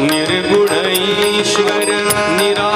निर्गुण ईश्वर निरा